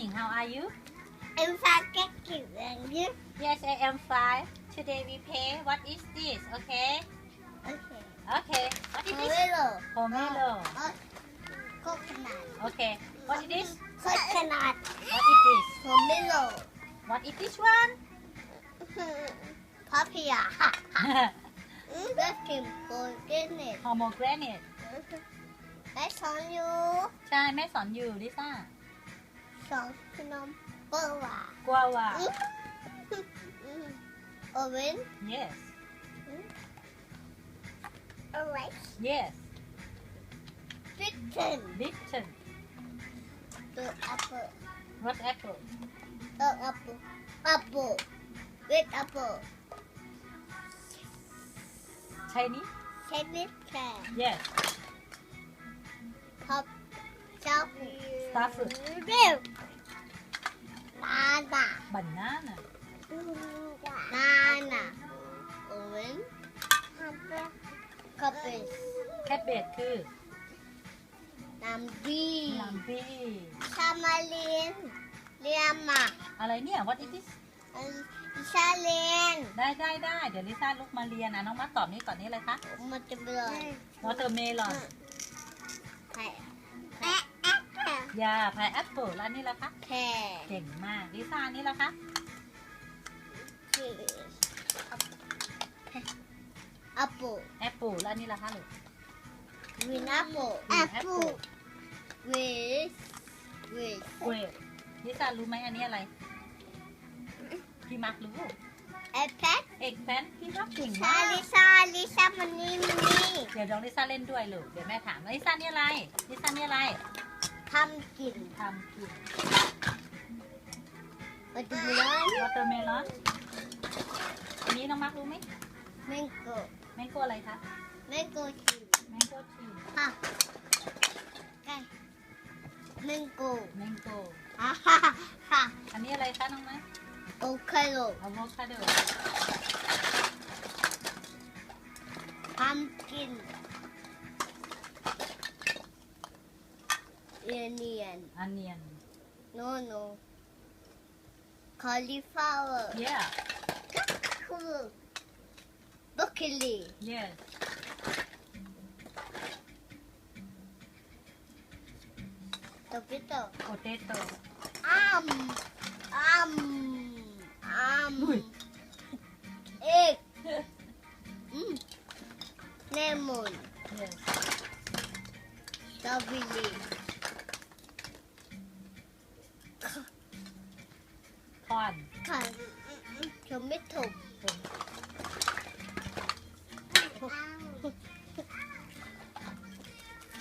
morning. How are you? Em pha các kiểu là như Yes, I am fine. Today we play. What is this? Okay. Ok Okay. What is this? Pomelo Pomelo. Coconut Okay. What is this? Coconut What is this? Pomelo What is this one? Papaya Rất kìm cồn cái này Pomegranate. Đấy xong như ใช่แม่สอนอยู่ลิซ่า song Phnom Boa. Guava. Orange? Yes. Mm. Orange? Yes. Bitten. Bitten. The apple. What apple? Red apple. Apple. Red apple. Chinese? Chinese can. Yes. Pop. Stop. Stop. Banana Banana. Banana Orange Cabbage Cabbage คือ Nambi ลัมบี้ Tamarin Liama อะไรเนี่ย What is this? Salen ได้ได้ได้เดี๋ยวลิซ่าลุกมาเรียนนะน้องมัดตอบนี้ก่อนนี้เลยคะ Watermelon watermelon แพะแอะแอะแพะ ยาพายแอปเปิลแล้วอันนี่ละคะแพะเก่งมากลิซ่าอันนี่ละคะแอปเปิลแอปเปิลแล้วอันนี่ละคะลูกวินแอปเปิล Green apple เวสเวสเกรดลิซ่ารู้ไหมอันนี้อะไร พี่มักรู้แอปแพะเอกแพนพี่มักเก่งซามากลิซ่าลิซ่ามันนี่มันนี่เดี๋ยวน้องลิซ่าเล่นด้วยลูกเดี๋ยวแม่ถามว่าลิซ่านี่อะไรลิซ่านี่อะไร ทำกินทำกินวัตถุดิบ watermelon อันนี้น้องมักรู้ไหมแมงโก้แมงโก้อะไรคะแมงโก้ชีสแมงโก้ชีสฮะไก่แมงโก้แมงโก้ฮ่าฮ่าฮ่าอันนี้อะไรคะน้องมัดโอเคโลอะโวคาโดทำกิน Onion. Onion. No, no. Cauliflower. Yeah. Cool. Broccoli. Yes. Potato. Potato. Um. Um. Um. Egg. mm. Lemon. Yes. Strawberry. คอนค่ะ tomato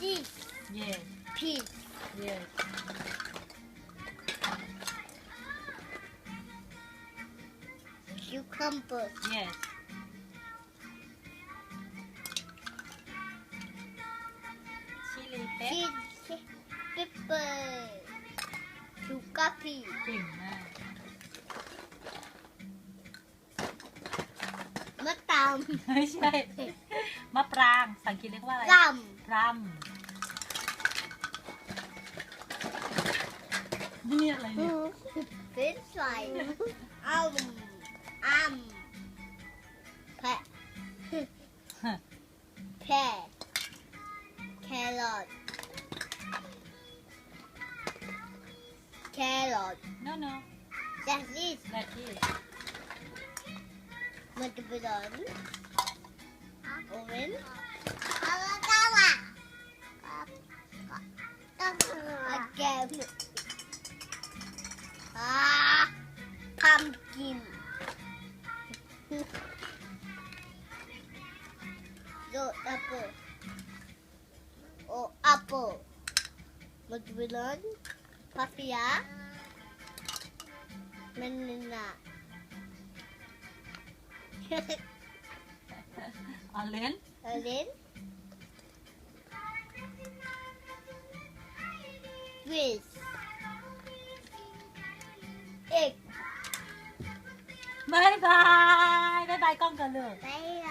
ชีส yes พีช yes คิวคัมเบอร์ yes ชูกาพีเก่งมาก มะตามไม่ใช่ มะปราง สังกฤษเรียกว่าอะไรลพรัมนี่อะไรเนี่ยำเป็นไฟอ้ม แครอท no no that is that is มันจะเป็นอะไรโอ Papia, Manana. Alin? Alin? Chris, Ik, Bye bye. Bye bye con cờ lửa. Bye bye.